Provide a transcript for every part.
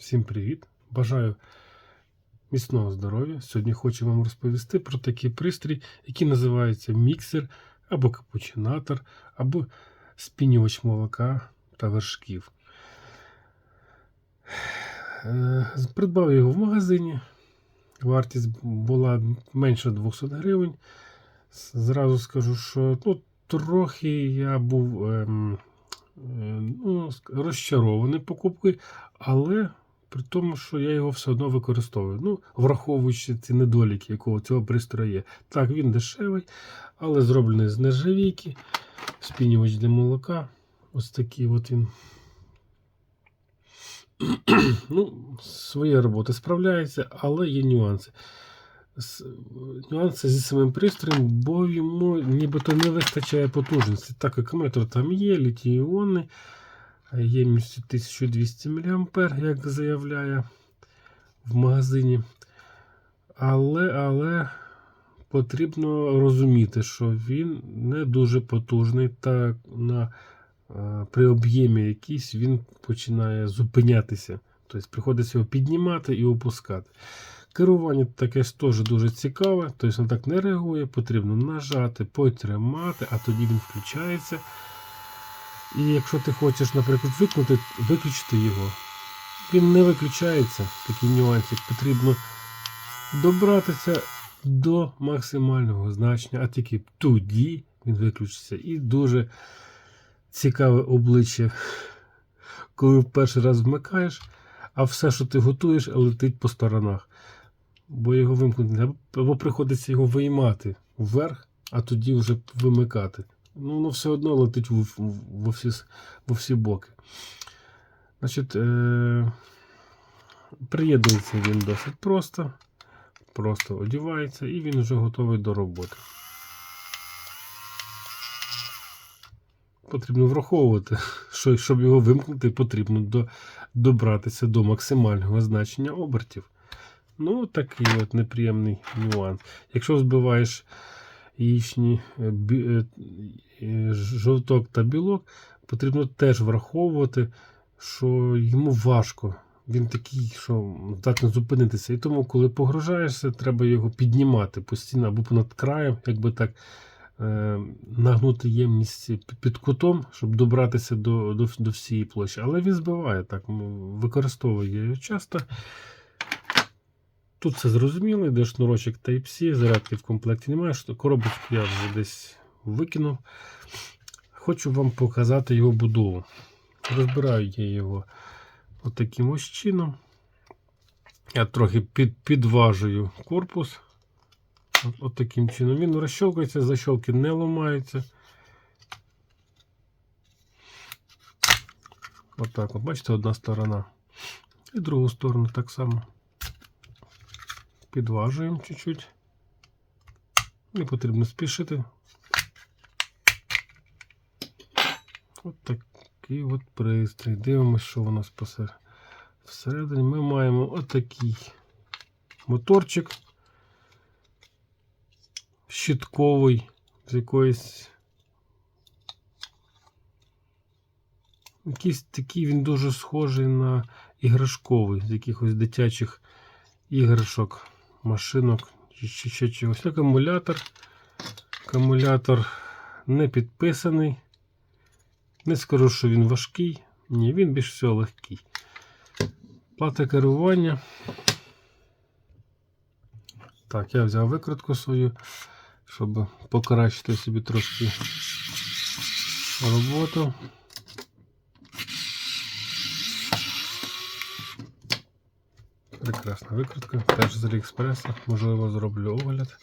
Всім привіт! Бажаю міцного здоров'я. Сьогодні хочу вам розповісти про такий пристрій, який називається міксер або капучинатор, або спінювач молока та вершків. Е, Придбав його в магазині. Вартість була менше 200 гривень. Зразу скажу, що ну, трохи я був ем, е, ну, розчарований покупкою, але при тому, що я його все одно використовую. Ну, враховуючи ці недоліки, якого цього пристрою є. Так, він дешевий, але зроблений з нержавійки. Спінювач для молока. Ось такий от він. ну, своєю роботи справляється, але є нюанси. Нюанси зі самим пристроєм, бо йому нібито не вистачає потужності. Так, акумулятор там є, літій-іонний, ємністю 1200 мА, як заявляє в магазині. Але, але потрібно розуміти, що він не дуже потужний, та на, при об'ємі якийсь він починає зупинятися. Тобто приходиться його піднімати і опускати. Керування таке ж теж дуже цікаве, тобто він так не реагує, потрібно нажати, потримати, а тоді він включається. І якщо ти хочеш, наприклад, викнути, виключити його, він не виключається, такий нюансик. Потрібно добратися до максимального значення, а тільки тоді він виключиться. І дуже цікаве обличчя, коли в перший раз вмикаєш, а все, що ти готуєш, летить по сторонах. Бо його вимкнути, або приходиться його виймати вверх, а тоді вже вимикати. Ну, воно все одно летить в, в, во, всі, во всі боки. Значить, е- приєднується він досить просто. Просто одівається і він вже готовий до роботи. Потрібно враховувати, що щоб його вимкнути, потрібно до, добратися до максимального значення обертів. Ну, такий от неприємний нюанс. Якщо збиваєш яєчні е, е, жовток та білок, потрібно теж враховувати, що йому важко. Він такий, що здатний зупинитися. І тому, коли погружаєшся, треба його піднімати постійно або понад краєм, якби так е, нагнути ємність під кутом, щоб добратися до, до, до всієї площі. Але він збиває так, використовує його часто. Тут все зрозуміло, йде шнурочок Type-C, зарядки в комплекті немає, що коробочку я вже десь викинув. Хочу вам показати його будову. Розбираю я його отаким ось чином. Я трохи під, підважую корпус. От, таким чином. Він розщолкується, защолки не ламаються. Отак, от, бачите, одна сторона. І другу сторону так само. Підважуємо чуть-чуть. Не потрібно спішити. От такий от пристрій. Дивимося, що у нас посер- всередині. Ми маємо отакий моторчик щитковий з якоїсь. Якийсь такий він дуже схожий на іграшковий з якихось дитячих іграшок, машинок чи ще, чогось. Акумулятор. Акумулятор не підписаний. Не скажу, що він важкий. Ні, він більш всього легкий. Плата керування. Так, я взяв викрутку свою, щоб покращити собі трошки роботу. Прекрасна викрутка. Теж з Аліекспреса. Можливо, зроблю огляд.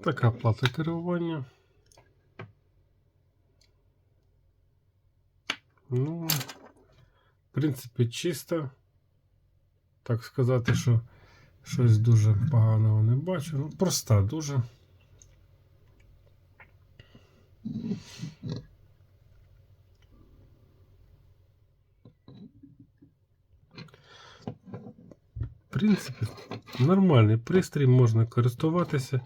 Така плата керування. Ну, в принципі, чисто. Так сказати, що щось дуже поганого не бачу. Ну, проста дуже. В принципі, нормальний пристрій, можна користуватися.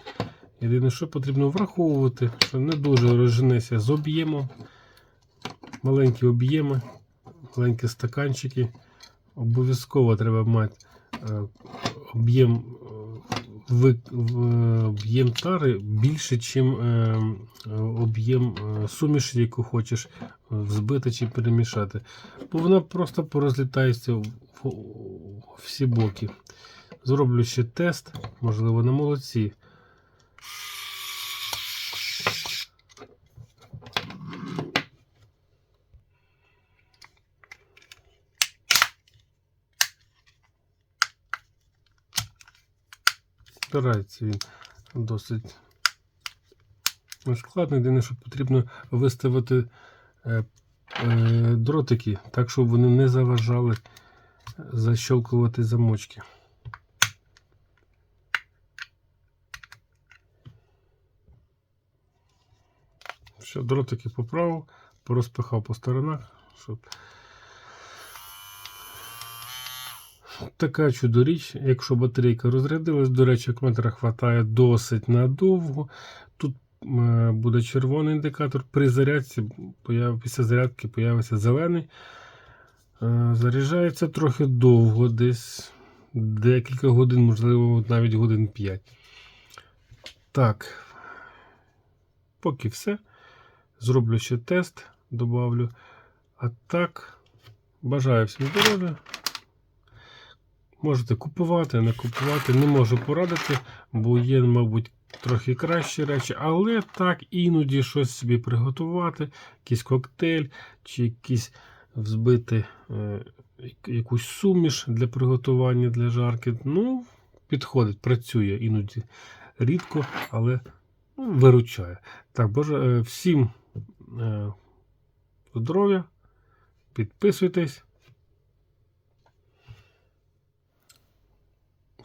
Єдине, що потрібно враховувати, що не дуже розженеся з об'ємом. Маленькі об'єми, маленькі стаканчики. Обов'язково треба мати е, об'єм об'єм тари більше, ніж об'єм е, суміші, яку хочеш е, взбити чи перемішати. Бо вона просто порозлітається в всі боки. Зроблю ще тест, можливо, на молодці. Збирається він досить складно. Єдине, що потрібно виставити е, е, дротики так, щоб вони не заважали защелкувати замочки. Все, дротики поправив, порозпихав по сторонах, щоб Така чудоріч, якщо батарейка розрядилась, до речі, акуметра хватає досить надовго. Тут е, буде червоний індикатор. При зарядці після зарядки появиться зелений. Е, Заряджається трохи довго, десь декілька годин, можливо, навіть годин 5. Так, поки все. Зроблю ще тест, добавлю. А так, бажаю всім здоров'я. Можете купувати, не купувати, не можу порадити, бо є, мабуть, трохи кращі речі, але так іноді щось собі приготувати, якийсь коктейль чи якийсь взбити е, якусь суміш для приготування для жарки. Ну, підходить, працює іноді рідко, але ну, виручає. Так, боже, е, всім е, здоров'я, підписуйтесь.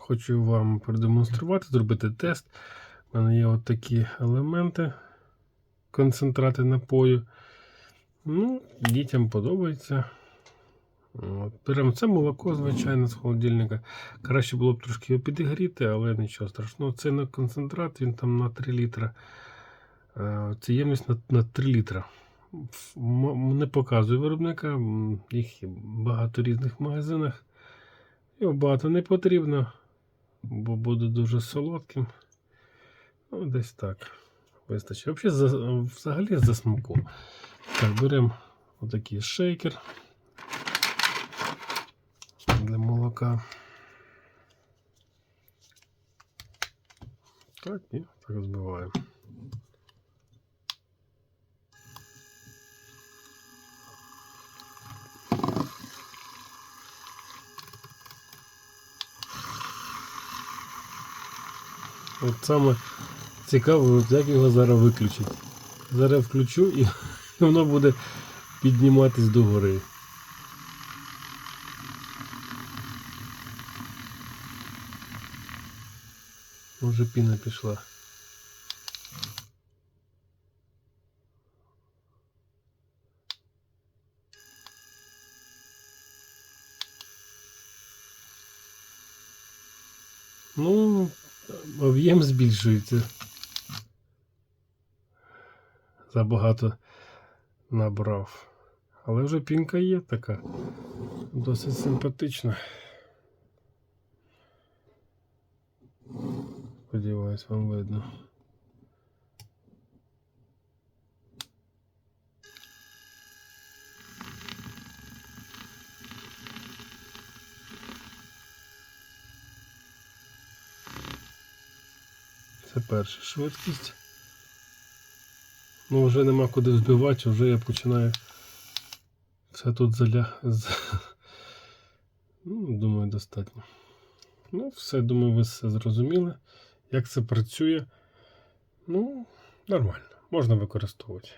Хочу вам продемонструвати, зробити тест. У мене є от такі елементи, концентрати напою. Ну, дітям подобається. Беремо це молоко, звичайно, з холодильника. Краще було б трошки його підігріти, але нічого страшного. Це на концентрат, він там на 3 літра. Е, Це ємність на, на 3 літра. Не показую виробника, їх багато в різних магазинах. Його багато не потрібно, бо буде дуже солодким. Ну, десь так. Вистачить. Взагалі, взагалі за смаком. Так, беремо отакий шейкер для молока. Так, і так збиваємо. От саме цікаво, як його зараз виключити. Зараз включу і воно буде підніматись догори. Може піна пішла. Ну, об'єм збільшується. Забагато набрав. Але вже пінка є така. Досить симпатична. Сподіваюсь, вам видно. Перша швидкість. Ну, вже нема куди збивати, вже я починаю все тут заля. Ну, думаю, достатньо. Ну, все, думаю, ви все зрозуміли. Як це працює. Ну, нормально, можна використовувати.